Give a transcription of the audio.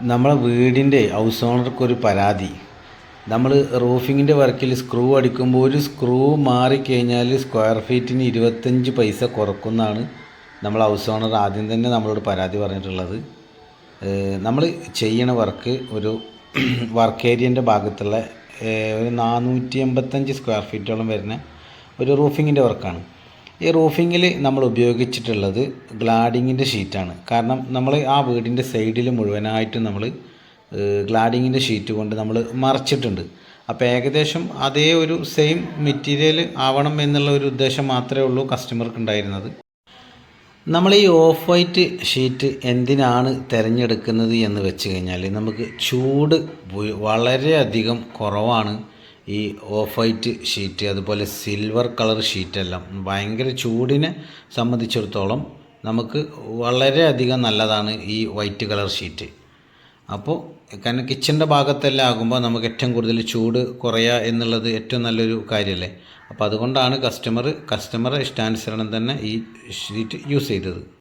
നമ്മളെ വീടിന്റെ ഹൗസ് ഓണർക്ക് ഒരു പരാതി. നമ്മൾ റൂഫിങ്ങിന്റെ വർക്കിൽ സ്ക്രൂ അടിക്കുമ്പോൾ ഒരു സ്ക്രൂ മാറിക്കഴിഞ്ഞാൽ സ്ക്വയർ ഫീറ്റിന് ഇരുപത്തഞ്ച് പൈസ കുറക്കുന്നതാണ് നമ്മൾ ഹൗസ് ഓണർ ആദ്യം തന്നെ നമ്മളോട് പരാതി പറഞ്ഞിട്ടുള്ളത്. നമ്മൾ ചെയ്യണ വർക്ക് ഒരു വർക്ക് ഏരിയന്റെ ഭാഗത്തുള്ള ഒരു നാനൂറ്റി എൺപത്തഞ്ച് സ്ക്വയർ ഫീറ്റോളം വരുന്ന ഒരു റൂഫിങ്ങിന്റെ വർക്കാണ് ഈ റൂഫിങ്ങിൽ നമ്മൾ ഉപയോഗിച്ചിട്ടുള്ളത് ഗ്ലാഡിങ്ങിന്റെ ഷീറ്റാണ് കാരണം നമ്മൾ ആ വീടിന്റെ സൈഡിൽ മുഴുവനായിട്ട് നമ്മൾ ഗ്ലാഡിങ്ങിന്റെ ഷീറ്റ് കൊണ്ട് നമ്മൾ മറച്ചിട്ടുണ്ട്. അപ്പോൾ ഏകദേശം അതേ ഒരു സെയിം മെറ്റീരിയൽ ആവണം എന്നുള്ള ഒരു ഉദ്ദേശം മാത്രമേ ഉള്ളൂ കസ്റ്റമർക്ക് ഉണ്ടായിരുന്നത്. നമ്മൾ ഈ ഓഫ് വൈറ്റ് ഷീറ്റ് എന്തിനാണ് തിരഞ്ഞെടുക്കുന്നത് എന്ന് വെച്ച് കഴിഞ്ഞാൽ നമുക്ക് ചൂട് വളരെയധികം കുറവാണ്. ഈ ഓഫ് വൈറ്റ് ഷീറ്റ് അതുപോലെ സിൽവർ കളർ ഷീറ്റെല്ലാം ഭയങ്കര ചൂടിനെ സംബന്ധിച്ചിടത്തോളം നമുക്ക് വളരെയധികം നല്ലതാണ് ഈ വൈറ്റ് കളർ ഷീറ്റ് അപ്പോൾ കാരണം കിച്ചന്റെ ഭാഗത്തെല്ലാം ആകുമ്പോൾ നമുക്ക് ഏറ്റവും കൂടുതൽ ചൂട് കുറയുക എന്നുള്ളത് ഏറ്റവും നല്ലൊരു കാര്യമല്ലേ അപ്പോൾ അതുകൊണ്ടാണ് കസ്റ്റമർ കസ്റ്റമറെ ഇഷ്ടാനുസരണം തന്നെ ഈ ഷീറ്റ് യൂസ് ചെയ്തത്.